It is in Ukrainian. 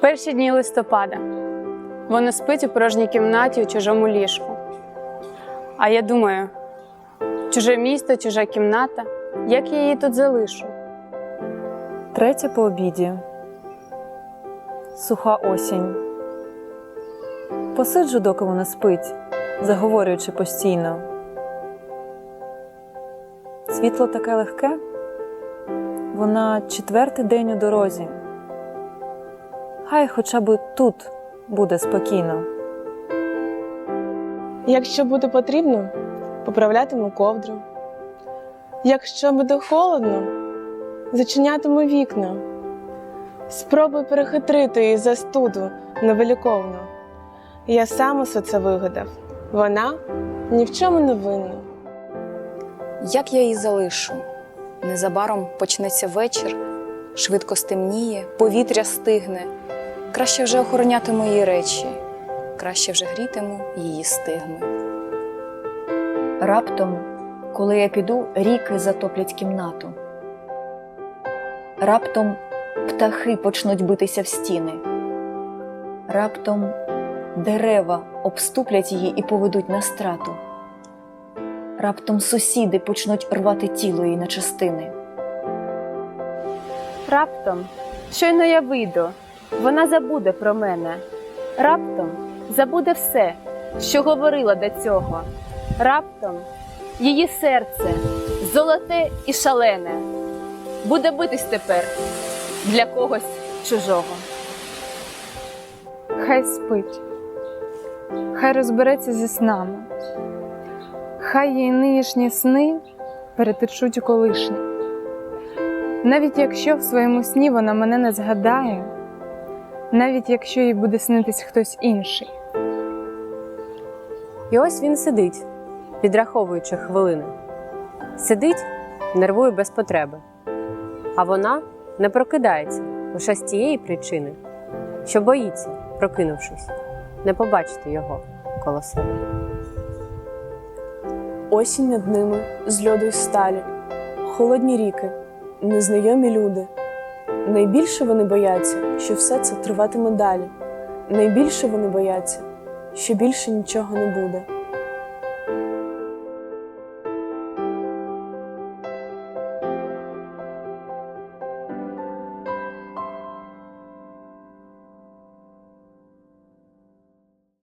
Перші дні листопада. Вона спить у порожній кімнаті у чужому ліжку. А я думаю, чуже місто, чужа кімната, як я її тут залишу? Третє по обіді. Суха осінь. Посиджу, доки вона спить, заговорюючи постійно. Світло таке легке. Вона четвертий день у дорозі. Хай хоча б тут буде спокійно. Якщо буде потрібно, поправлятиму ковдру. Якщо буде холодно, зачинятиму вікна. Спробуй перехитрити її застуду невеликовну. Я сам усе це вигадав. Вона ні в чому не винна. Як я її залишу? Незабаром почнеться вечір, швидко стемніє, повітря стигне. Краще вже охоронятиму її речі, краще вже грітиму її стигми. Раптом, коли я піду, ріки затоплять кімнату. Раптом птахи почнуть битися в стіни. Раптом дерева обступлять її і поведуть на страту. Раптом сусіди почнуть рвати тіло її на частини. Раптом, щойно я вийду, вона забуде про мене. Раптом забуде все, що говорила до цього. Раптом її серце золоте і шалене, буде битись тепер для когось чужого. Хай спить, хай розбереться зі снами, хай її нинішні сни перетечуть у колишні. Навіть якщо в своєму сні вона мене не згадає, навіть якщо їй буде снитись хтось інший. І ось він сидить, підраховуючи хвилини. Сидить, нервує без потреби. А вона не прокидається лише з тієї причини, що боїться, прокинувшись, не побачити його коло себе. Осінь над ними з льоду й сталі, холодні ріки, незнайомі люди. Найбільше вони бояться, що все це триватиме далі. Найбільше вони бояться, що більше нічого не буде.